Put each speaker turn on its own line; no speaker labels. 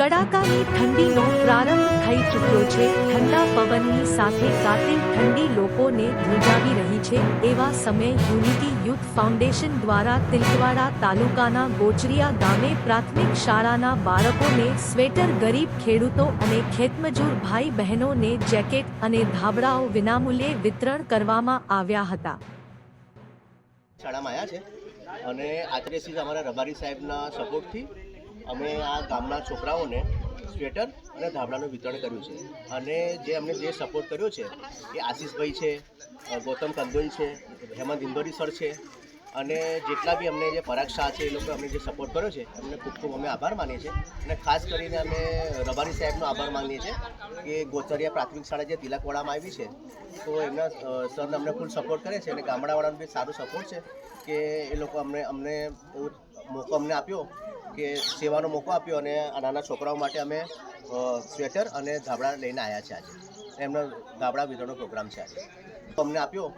કડાકાની ઠંડીનો પ્રારંભ થઈ ચૂક્યો છે. ઠંડા પવનની સાથે કાતિલ ઠંડી લોકોને ધ્રુજાવી રહી છે. એવા સમયે યુનિટી યુથ ફાઉન્ડેશન દ્વારા તિલકવાડા તાલુકાના ગોચરિયા ગામે પ્રાથમિક શાળાના બાળકોને સ્વેટર ગરીબ ખેડૂતો અને ખેતમજૂર ભાઈ બહેનોને જેકેટ અને ધાબળાઓ વિનામૂલ્યે વિતરણ કરવામાં આવ્યા હતા.
શાળામાં આવ્યા છે. અને આચાર્યશ્રી અમારા રબારી સાહેબના સપોર્ટથી અમે આ ગામના છોકરાઓને સ્વેટર અને ધાબળાનું વિતરણ કર્યું છે. અને જે અમને જે સપોર્ટ કર્યો છે, એ આશીષભાઈ છે ગૌતમ કંદોઈ છે, હેમંત ઇન્દોરી સર છે. અને જેટલા બી અમને જે પરાગ શાહ છે, એ લોકો અમને જે સપોર્ટ કર્યો છે, એમને ખૂબ ખૂબ અમે આભાર માનીએ છીએ. અને ખાસ કરીને અમે રબારી સાહેબનો આભાર માનીએ છીએ કે ગોચરિયા પ્રાથમિક શાળા જે તિલકવાડામાં આવી છે, તો એમના સરને અમને ફૂલ સપોર્ટ કરે છે અને ગામડાવાળાનો બી સારો સપોર્ટ છે કે એ લોકો અમને અમને મોકો અમને આપ્યો કે સેવાનો મોકો આપ્યો અને આ નાના છોકરાઓ માટે અમે સ્વેટર અને ધાબળા લઈને આવ્યા છે આજે. એમનો ધાબળા વિતરણનો પ્રોગ્રામ છે આજે. અમને આપ્યો.